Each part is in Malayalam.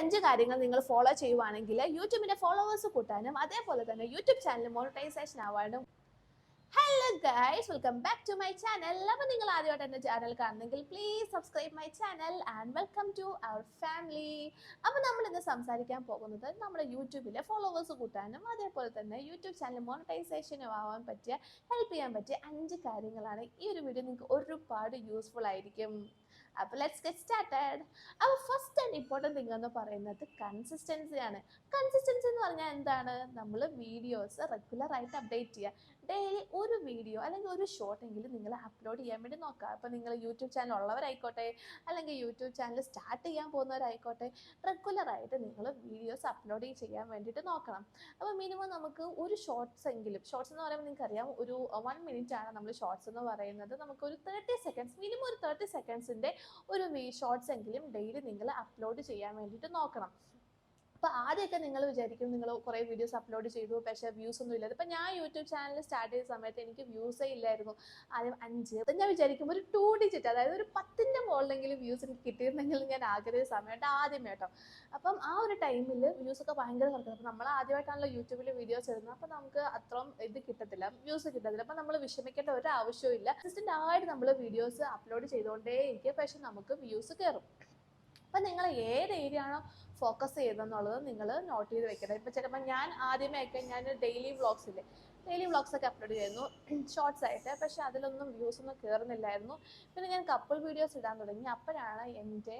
അഞ്ച് കാര്യങ്ങൾ നിങ്ങൾ ഫോളോ ചെയ്യുവാണെങ്കിൽ യൂട്യൂബിന്റെ ഫോളോവേഴ്സ് കൂട്ടാനും അതേപോലെ തന്നെ യൂട്യൂബ് ചാനൽ മോണിറ്റൈസേഷൻ ആവാനും hello guys welcome back to my channel അപ്പോൾ നിങ്ങൾ ആദ്യമായിട്ട് എന്റെ ചാനൽ കാണുന്നെങ്കിൽ please subscribe my channel and welcome to our family അപ്പോൾ നമ്മൾ ഇന്ന് സംസാരിക്കാൻ പോകുന്നത് നമ്മുടെ യൂട്യൂബിലെ ഫോളോവേഴ്സ് കൂട്ടാനും അതേപോലെ തന്നെ യൂട്യൂബ് ചാനൽ മോണിറ്റൈസേഷനും ആവാൻ പറ്റിയ ഹെൽപ്പ് ചെയ്യാൻ പറ്റിയ അഞ്ച് കാര്യങ്ങളാണ് ഈ ഒരു വീഡിയോ നിങ്ങൾക്ക് ഒരുപാട് യൂസ്ഫുൾ ആയിരിക്കും. അപ്പോൾ ലെറ്റ്സ് ഗെറ്റ് സ്റ്റാർട്ടഡ് അപ്പോൾ ഫസ്റ്റ് ആൻഡ് ഇമ്പോർട്ടന്റ് തിങ് എന്ന് പറയുന്നത് കൺസിസ്റ്റൻസിയാണ് കൺസിസ്റ്റൻസി എന്ന് പറഞ്ഞാൽ എന്താണ്? നമ്മൾ വീഡിയോസ് റെഗുലർ ആയിട്ട് അപ്ഡേറ്റ് ചെയ്യുക. ഡെയിലി ഒരു വീഡിയോ അല്ലെങ്കിൽ ഒരു ഷോർട്ട് എങ്കിലും നിങ്ങൾ അപ്ലോഡ് ചെയ്യാൻ വേണ്ടി നോക്കുക. അപ്പോൾ നിങ്ങൾ യൂട്യൂബ് ചാനൽ ഉള്ളവരായിക്കോട്ടെ അല്ലെങ്കിൽ യൂട്യൂബ് ചാനൽ സ്റ്റാർട്ട് ചെയ്യാൻ പോകുന്നവരായിക്കോട്ടെ റെഗുലറായിട്ട് നിങ്ങൾ വീഡിയോസ് അപ്ലോഡ് ചെയ്യാൻ വേണ്ടിയിട്ട് നോക്കണം. അപ്പോൾ മിനിമം നമുക്ക് ഒരു ഷോർട്സ് എങ്കിലും ഷോർട്സ് എന്ന് പറയുമ്പോൾ നിങ്ങൾക്കറിയാം ഒരു വൺ മിനിറ്റ് ആണ് നമ്മൾ ഷോർട്സ് എന്ന് പറയുന്നത്. നമുക്ക് ഒരു തേർട്ടി സെക്കൻഡ്സ് മിനിമം ഒരു തേർട്ടി സെക്കൻഡ്സിന്റെ ഒരു ഷോർട്സ് എങ്കിലും ഡെയിലി നിങ്ങൾ അപ്ലോഡ് ചെയ്യാൻ വേണ്ടിയിട്ട് നോക്കണം. അപ്പോൾ ആദ്യമൊക്കെ നിങ്ങൾ വിചാരിക്കും നിങ്ങൾ കുറേ വീഡിയോസ് അപ്ലോഡ് ചെയ്തു പക്ഷേ വ്യൂസ് ഒന്നും ഇല്ല ഇപ്പം ഞാൻ യൂട്യൂബ് ചാനൽ സ്റ്റാർട്ട് ചെയ്ത സമയത്ത് എനിക്ക് വ്യൂസേ ഇല്ലായിരുന്നു. ആദ്യം അഞ്ച്. അപ്പം ഞാൻ വിചാരിക്കും ഒരു ടു ഡിജിറ്റ് അതായത് ഒരു പത്തിന്റെ മുകളിലെങ്കിലും വ്യൂസ് എനിക്ക് കിട്ടിയിരുന്നെങ്കിൽ ഞാൻ ആഗ്രഹിച്ച സമയത്ത് ആദ്യം കേട്ടോ. അപ്പം ആ ഒരു ടൈമിൽ വ്യൂസ് ഒക്കെ ഭയങ്കര കുറക്കുന്നത് അപ്പം നമ്മൾ ആദ്യമായിട്ടാണല്ലോ യൂട്യൂബിൽ വീഡിയോസ് ഇടുന്നത്. അപ്പം നമുക്ക് അത്രയും ഇത് കിട്ടത്തില്ല വ്യൂസ് കിട്ടത്തില്ല. അപ്പം നമ്മൾ വിഷമിക്കേണ്ട ഒരു ആവശ്യവും ഇല്ല. കൺസിസ്റ്റന്റ് ആയിട്ട് നമ്മൾ വീഡിയോസ് അപ്ലോഡ് ചെയ്തുകൊണ്ടേ ഇരിക്കുക പക്ഷെ നമുക്ക് വ്യൂസ് കയറും അപ്പം നിങ്ങൾ ഏത് ഏരിയ ആണോ ഫോക്കസ് ചെയ്തതെന്നുള്ളത് നിങ്ങൾ നോട്ട് ചെയ്ത് വെക്കണം. ഇപ്പം ചിലപ്പോൾ ഞാൻ ആദ്യമേ ഒക്കെ ഞാൻ ഡെയിലി വ്ളോഗ്സ് ഇല്ലേ ഡെയിലി വ്ളോഗ്സ് ഒക്കെ അപ്ലോഡ് ചെയ്യുന്നു ഷോർട്സ് ആയിട്ട്. പക്ഷെ അതിലൊന്നും വ്യൂസ് ഒന്നും കയറുന്നില്ലായിരുന്നു പിന്നെ ഞാൻ കപ്പിൾ വീഡിയോസ് ഇടാൻ തുടങ്ങി. അപ്പോഴാണ് എന്റെ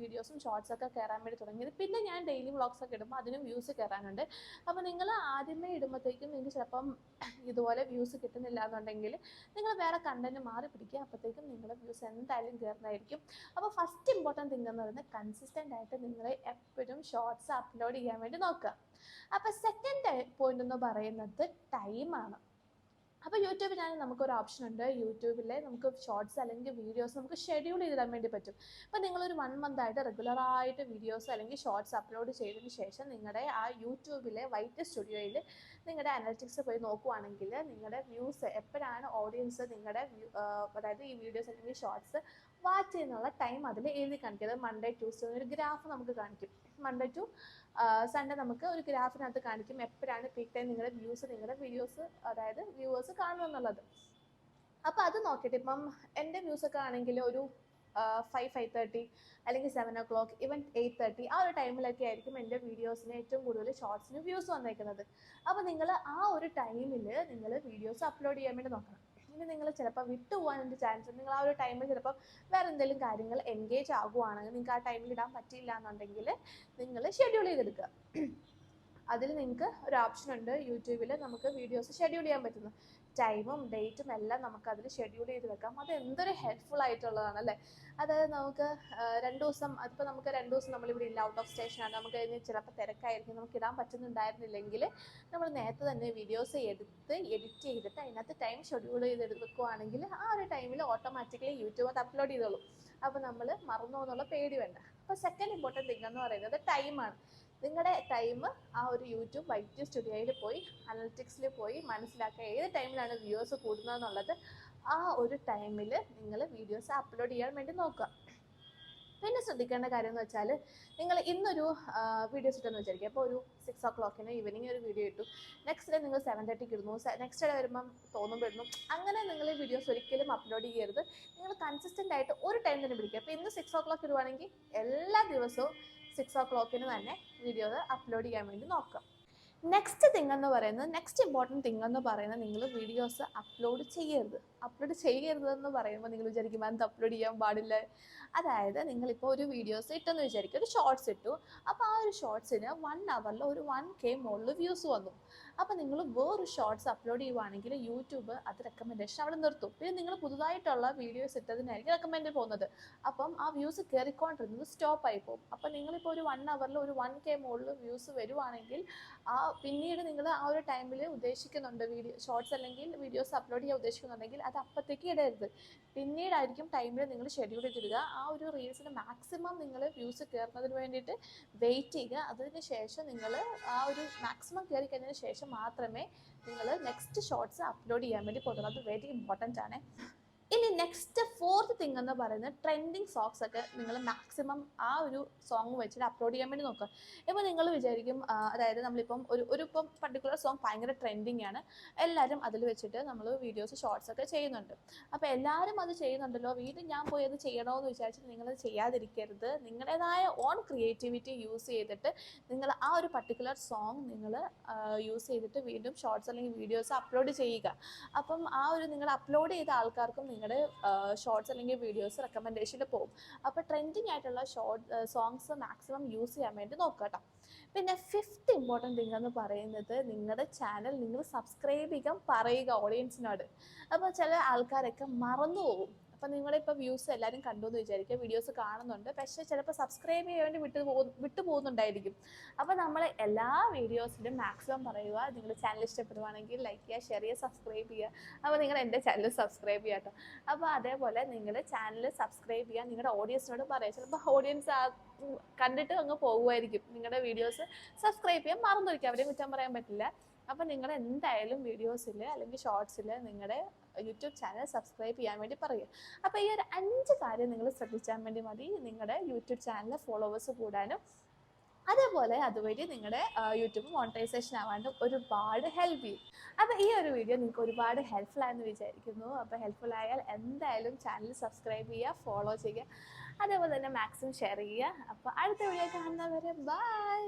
വീഡിയോസും ഷോർട്സ് ഒക്കെ കയറാൻ വേണ്ടി തുടങ്ങിയത്. പിന്നെ ഞാൻ ഡെയിലി വ്ളോഗ്സ് ഒക്കെ ഇടുമ്പോൾ അതിനും വ്യൂസ് കയറാനുണ്ട് അപ്പോൾ നിങ്ങൾ ആദ്യമേ ഇടുമ്പോഴത്തേക്കും നിങ്ങൾക്ക് ചിലപ്പം ഇതുപോലെ വ്യൂസ് കിട്ടുന്നില്ല എന്നുണ്ടെങ്കിൽ നിങ്ങൾ വേറെ കണ്ടന്റ് മാറി പിടിക്കുക. അപ്പോഴത്തേക്കും നിങ്ങളുടെ വ്യൂസ് എന്തായാലും കയറുന്നതായിരിക്കും അപ്പോൾ ഫസ്റ്റ് ഇമ്പോർട്ടന്റ് തിങ് എന്ന് പറയുന്നത് കൺസിസ്റ്റന്റ് ആയിട്ട് നിങ്ങൾ എപ്പോഴും ഷോർട്സ് അപ്ലോഡ് ചെയ്യാൻ വേണ്ടി നോക്കുക. അപ്പോൾ സെക്കൻഡ് പോയിന്റ് എന്ന് പറയുന്നത് ടൈമാണ് അപ്പോൾ യൂട്യൂബിൽ നമുക്ക് നമുക്കൊരു ഓപ്ഷൻ ഉണ്ട്. യൂട്യൂബിൽ നമുക്ക് ഷോർട്സ് അല്ലെങ്കിൽ വീഡിയോസ് നമുക്ക് ഷെഡ്യൂൾ ചെയ്തിടാൻ വേണ്ടി പറ്റും. അപ്പോൾ നിങ്ങളൊരു വൺ മന്ത് ആയിട്ട് റെഗുലർ ആയിട്ട് വീഡിയോസ് അല്ലെങ്കിൽ ഷോർട്സ് അപ്ലോഡ് ചെയ്തതിന് ശേഷം നിങ്ങളുടെ ആ യൂട്യൂബിലെ വൈറ്റ് സ്റ്റുഡിയോയിൽ നിങ്ങളുടെ അനലിറ്റിക്സ് പോയി നോക്കുവാണെങ്കിൽ നിങ്ങളുടെ വ്യൂസ് എപ്പോഴാണ് ഓഡിയൻസ് നിങ്ങളുടെ അതായത് ഈ വീഡിയോസ് അല്ലെങ്കിൽ ഷോർട്സ് വാച്ച് ചെയ്യുന്നുള്ള ടൈം അതിൽ എഴുതി കാണിക്കും അത് മൺഡേ ട്യൂസ്ഡേ ഒരു ഗ്രാഫ് നമുക്ക് കാണിക്കും. മൺഡേ ടു സൺഡേ നമുക്ക് ഒരു ഗ്രാഫിനകത്ത് കാണിക്കും എപ്പോഴാണ് പീക്ക് ടൈം നിങ്ങളുടെ വ്യൂസ് നിങ്ങളുടെ വീഡിയോസ് അതായത് വ്യൂവേഴ്സ് കാണുമെന്നുള്ളത് അപ്പോൾ അത് നോക്കിയിട്ട് ഇപ്പം എന്റെ വ്യൂസൊക്കെ ആണെങ്കിൽ ഒരു ഫൈവ് ഫൈവ് തേർട്ടി അല്ലെങ്കിൽ seven o'clock even eight thirty ആ ഒരു ടൈമിലൊക്കെ ആയിരിക്കും എന്റെ വീഡിയോസിന് ഏറ്റവും കൂടുതൽ ഷോർട്സിന് വ്യൂസ് വന്നേക്കുന്നത്. അപ്പോൾ നിങ്ങൾ ആ ഒരു ടൈമിൽ നിങ്ങൾ വീഡിയോസ് അപ്ലോഡ് ചെയ്യാൻ വേണ്ടി നോക്കണം. ഇനി നിങ്ങൾ ചിലപ്പോൾ വിട്ടുപോകാനുള്ള ചാൻസ് നിങ്ങൾ ആ ഒരു ടൈമിൽ ചിലപ്പോൾ വേറെ എന്തെങ്കിലും കാര്യങ്ങൾ എൻഗേജ് ആകുവാണെങ്കിൽ നിങ്ങൾക്ക് ആ ടൈമിൽ ഇടാൻ പറ്റില്ല എന്നുണ്ടെങ്കിൽ നിങ്ങൾ ഷെഡ്യൂൾ ചെയ്തെടുക്കുക. അതിൽ നിങ്ങൾക്ക് ഒരു ഓപ്ഷൻ ഉണ്ട്. യൂട്യൂബിൽ നമുക്ക് വീഡിയോസ് ഷെഡ്യൂൾ ചെയ്യാൻ പറ്റുന്നു ടൈമും ഡേറ്റും എല്ലാം നമുക്ക് അതിൽ ഷെഡ്യൂൾ ചെയ്ത് വെക്കാം. അത് എന്തൊരു ഹെൽപ്ഫുൾ ആയിട്ടുള്ളതാണ് അല്ലേ അതായത് നമുക്ക് രണ്ട് ദിവസം അതിപ്പോൾ നമുക്ക് രണ്ട് ദിവസം നമ്മളിവിടെ ഇല്ല ഔട്ട് ഓഫ് സ്റ്റേഷനാണ് നമുക്ക് ഇനി ചിലപ്പോൾ തിരക്കായിരിക്കും. നമുക്ക് ഇടാൻ പറ്റുന്നുണ്ടായിരുന്നില്ലെങ്കിൽ നമ്മൾ നേരത്തെ തന്നെ വീഡിയോസ് എടുത്ത് എഡിറ്റ് ചെയ്തിട്ട് അതിനകത്ത് ടൈം ഷെഡ്യൂൾ ചെയ്ത് വെക്കുവാണെങ്കിൽ ആ ഒരു ടൈമിൽ ഓട്ടോമാറ്റിക്കലി യൂട്യൂബ് അത് അപ്ലോഡ് ചെയ്തോളും. അപ്പോൾ നമ്മൾ മറന്നു എന്നുള്ള പേടി വേണ്ട. അപ്പോൾ സെക്കൻഡ് ഇമ്പോർട്ടന്റ് തിങ് എന്ന് പറയുന്നത് ടൈമാണ് നിങ്ങളുടെ ടൈം ആ ഒരു യൂട്യൂബ് വൈറ്റ് സ്റ്റുഡിയോയിൽ പോയി അനലിറ്റിക്സിൽ പോയി മനസ്സിലാക്കുക ഏത് ടൈമിലാണ് വ്യൂവേഴ്സ് കൂടുന്നതെന്നുള്ളത് ആ ഒരു ടൈമിൽ നിങ്ങൾ വീഡിയോസ് അപ്ലോഡ് ചെയ്യാൻ വേണ്ടി നോക്കുക. പിന്നെ ശ്രദ്ധിക്കേണ്ട കാര്യം എന്ന് വെച്ചാൽ നിങ്ങൾ ഇന്നൊരു വീഡിയോസ് ഇട്ടെന്ന് വിചാരിക്കുക അപ്പോൾ ഒരു സിക്സ് ഓ ക്ലോക്കിന് ഈവനിങ് ഒരു വീഡിയോ ഇട്ടു. നെക്സ്റ്റ് ഡേ നിങ്ങൾ സെവൻ തേർട്ടിക്ക് ഇടുന്നു നെക്സ്റ്റ് ഡേ വരുമ്പം തോന്നുമ്പോൾ ഇടുന്നു അങ്ങനെ നിങ്ങൾ വീഡിയോസ് ഒരിക്കലും അപ്ലോഡ് ചെയ്യരുത്. നിങ്ങൾ കൺസിസ്റ്റന്റ് ആയിട്ട് ഒരു ടൈം തന്നെ പിടിക്കുക. അപ്പോൾ ഇന്ന് സിക്സ് ഓ ക്ലോക്ക് ഇടുവാണെങ്കിൽ എല്ലാ ദിവസവും സിക്സ് ഒ ക്ലോക്കിന് തന്നെ വീഡിയോ അപ്ലോഡ് ചെയ്യാൻ വേണ്ടി നോക്കാം. നെക്സ്റ്റ് തിങ് എന്ന് പറയുന്നത് നെക്സ്റ്റ് ഇമ്പോർട്ടന്റ് തിങ് എന്ന് പറയുന്നത് നിങ്ങൾ വീഡിയോസ് അപ്ലോഡ് ചെയ്യരുത്. അപ്ലോഡ് ചെയ്യരുത് എന്ന് പറയുമ്പോൾ നിങ്ങൾ വിചാരിക്കും എന്ത് അപ്ലോഡ് ചെയ്യാൻ പാടില്ല? അതായത് നിങ്ങളിപ്പോൾ ഒരു വീഡിയോസ് ഇട്ടെന്ന് വിചാരിക്കും ഒരു ഷോർട്സ് ഇട്ടു. അപ്പോൾ ആ ഒരു ഷോർട്സിന് വൺ അവറിൽ ഒരു വൺ കെ മുകളിൽ വ്യൂസ് വന്നു. അപ്പോൾ നിങ്ങൾ വേറൊരു ഷോർട്സ് അപ്ലോഡ് ചെയ്യുവാണെങ്കിൽ യൂട്യൂബ് അത് റെക്കമെൻഡേഷൻ അവിടെ നിർത്തും. പിന്നെ നിങ്ങൾ പുതുതായിട്ടുള്ള വീഡിയോസ് ഇട്ടതിനായിരിക്കും റെക്കമെൻഡ് പോകുന്നത്. അപ്പം ആ വ്യൂസ് കയറിക്കൊണ്ടിരുന്നത് സ്റ്റോപ്പ് ആയി പോകും. അപ്പോൾ നിങ്ങളിപ്പോൾ ഒരു വൺ അവറിൽ ഒരു വൺ കെ മുകളിൽ വ്യൂസ് വരുവാണെങ്കിൽ ആ പിന്നീട് നിങ്ങൾ ആ ഒരു ടൈമിൽ ഉദ്ദേശിക്കുന്നുണ്ട് വീഡിയോ ഷോർട്സ് അല്ലെങ്കിൽ വീഡിയോസ് അപ്ലോഡ് ചെയ്യാൻ ഉദ്ദേശിക്കുന്നുണ്ടെങ്കിൽ അത് അപ്പോഴത്തേക്ക് ഇടരുത്. പിന്നീടായിരിക്കും ടൈമിൽ നിങ്ങൾ ഷെഡ്യൂൾ ചെയ്തിടുക. ആ ഒരു റീൽസിന് മാക്സിമം നിങ്ങൾ വ്യൂസ് കയറുന്നതിന് വേണ്ടിയിട്ട് വെയിറ്റ് ചെയ്യുക. അതിന് ശേഷം നിങ്ങൾ ആ ഒരു മാക്സിമം കയറി കഴിഞ്ഞതിന് ശേഷം മാത്രമേ നിങ്ങൾ നെക്സ്റ്റ് ഷോർട്സ് അപ്ലോഡ് ചെയ്യാൻ വേണ്ടി പോകുന്നുള്ളൂ. അത് വെരി ഇമ്പോർട്ടന്റ് ആണ്. ഇനി നെക്സ്റ്റ് ഫോർത്ത് തിങ് എന്ന് പറയുന്നത് ട്രെൻഡിങ് സോങ്സ് ഒക്കെ നിങ്ങൾ മാക്സിമം ആ ഒരു സോങ് വെച്ചിട്ട് അപ്ലോഡ് ചെയ്യാൻ വേണ്ടി നോക്കുക. ഇപ്പോൾ നിങ്ങൾ വിചാരിക്കും അതായത് നമ്മളിപ്പം ഒരു ഒരു ഇപ്പം പർട്ടിക്കുലർ സോങ് ഭയങ്കര ട്രെൻഡിങ് ആണ്. എല്ലാവരും അതിൽ വെച്ചിട്ട് നമ്മൾ വീഡിയോസ് ഷോർട്സ് ഒക്കെ ചെയ്യുന്നുണ്ട്. അപ്പോൾ എല്ലാവരും അത് ചെയ്യുന്നുണ്ടല്ലോ വീണ്ടും ഞാൻ പോയി അത് ചെയ്യണോ ചെയ്യണമെന്ന് വിചാരിച്ചിട്ട് നിങ്ങളത് ചെയ്യാതിരിക്കരുത്. നിങ്ങളുടേതായ ഓൺ ക്രിയേറ്റിവിറ്റി യൂസ് ചെയ്തിട്ട് നിങ്ങൾ ആ ഒരു പർട്ടിക്കുലർ സോങ് നിങ്ങൾ യൂസ് ചെയ്തിട്ട് വീണ്ടും ഷോർട്സ് അല്ലെങ്കിൽ വീഡിയോസ് അപ്ലോഡ് ചെയ്യുക. അപ്പം ആ ഒരു നിങ്ങൾ അപ്ലോഡ് ചെയ്ത ആൾക്കാർക്കും നിങ്ങളുടെ ഷോർട്സ് അല്ലെങ്കിൽ വീഡിയോസ് റെക്കമെൻഡേഷനിൽ പോകും അപ്പോൾ ട്രെൻഡിങ് ആയിട്ടുള്ള ഷോർട്ട് സോങ്സ് മാക്സിമം യൂസ് ചെയ്യാൻ വേണ്ടി നോക്കുക കേട്ടോ പിന്നെ ഫിഫ്ത്ത് ഇമ്പോർട്ടന്റ് തിങ് എന്ന് പറയുന്നത് നിങ്ങളുടെ ചാനൽ നിങ്ങൾ സബ്സ്ക്രൈബ് ചെയ്യാൻ പറയുക ഓഡിയൻസിനോട് അപ്പോൾ ചില ആൾക്കാരൊക്കെ മറന്നു പോകും അപ്പം നിങ്ങളിപ്പോൾ വ്യൂസ് എല്ലാവരും കണ്ടു എന്ന് വിചാരിക്കുക. വീഡിയോസ് കാണുന്നുണ്ട്. പക്ഷേ ചിലപ്പോൾ സബ്സ്ക്രൈബ് ചെയ്യാൻ വേണ്ടി വിട്ടു പോകും വിട്ടു പോകുന്നുണ്ടായിരിക്കും. അപ്പോൾ നമ്മൾ എല്ലാ വീഡിയോസിലും മാക്സിമം പറയുക. നിങ്ങളുടെ ചാനൽ ഇഷ്ടപ്പെടുവാണെങ്കിൽ ലൈക്ക് ചെയ്യുക ഷെയർ ചെയ്യുക സബ്സ്ക്രൈബ് ചെയ്യുക. അപ്പോൾ നിങ്ങൾ എന്റെ ചാനൽ സബ്സ്ക്രൈബ് ചെയ്യുക കേട്ടോ. അപ്പോൾ അതേപോലെ നിങ്ങൾ ചാനൽ സബ്സ്ക്രൈബ് ചെയ്യുക. നിങ്ങളുടെ ഓഡിയൻസിനോട് പറയുക ചിലപ്പോൾ ഓഡിയൻസ് കണ്ടിട്ട് അങ്ങ് പോകുമായിരിക്കും നിങ്ങളുടെ വീഡിയോസ് സബ്സ്ക്രൈബ് ചെയ്യാൻ മറന്നൊരിക്കും അവരെയും കുറ്റം പറയാൻ പറ്റില്ല. അപ്പോൾ നിങ്ങൾ എന്തായാലും വീഡിയോസിൽ അല്ലെങ്കിൽ ഷോർട്സിൽ നിങ്ങളുടെ യൂട്യൂബ് ചാനൽ സബ്സ്ക്രൈബ് ചെയ്യാൻ വേണ്ടി പറയുക. അപ്പോൾ ഈ ഒരു അഞ്ച് കാര്യം നിങ്ങൾ ശ്രദ്ധിച്ചാൽ വേണ്ടി മതി. നിങ്ങളുടെ യൂട്യൂബ് ചാനലിലെ ഫോളോവേഴ്സ് കൂടാനും അതേപോലെ അതുവഴി നിങ്ങളുടെ യൂട്യൂബ് മോണിറ്റൈസേഷൻ ആവാനും ഒരുപാട് ഹെൽപ്പ് ചെയ്യും. അപ്പോൾ ഈ ഒരു വീഡിയോ നിങ്ങൾക്ക് ഒരുപാട് ഹെൽപ്ഫുൾ ആയെന്ന് വിചാരിക്കുന്നു. അപ്പോൾ ഹെൽപ്ഫുൾ ആയാൽ എന്തായാലും ചാനൽ സബ്സ്ക്രൈബ് ചെയ്യുക ഫോളോ ചെയ്യുക. അതേപോലെ തന്നെ മാക്സിമം ഷെയർ ചെയ്യുക. അപ്പോൾ അടുത്ത വീഡിയോ കാണുന്നവരെ ബൈ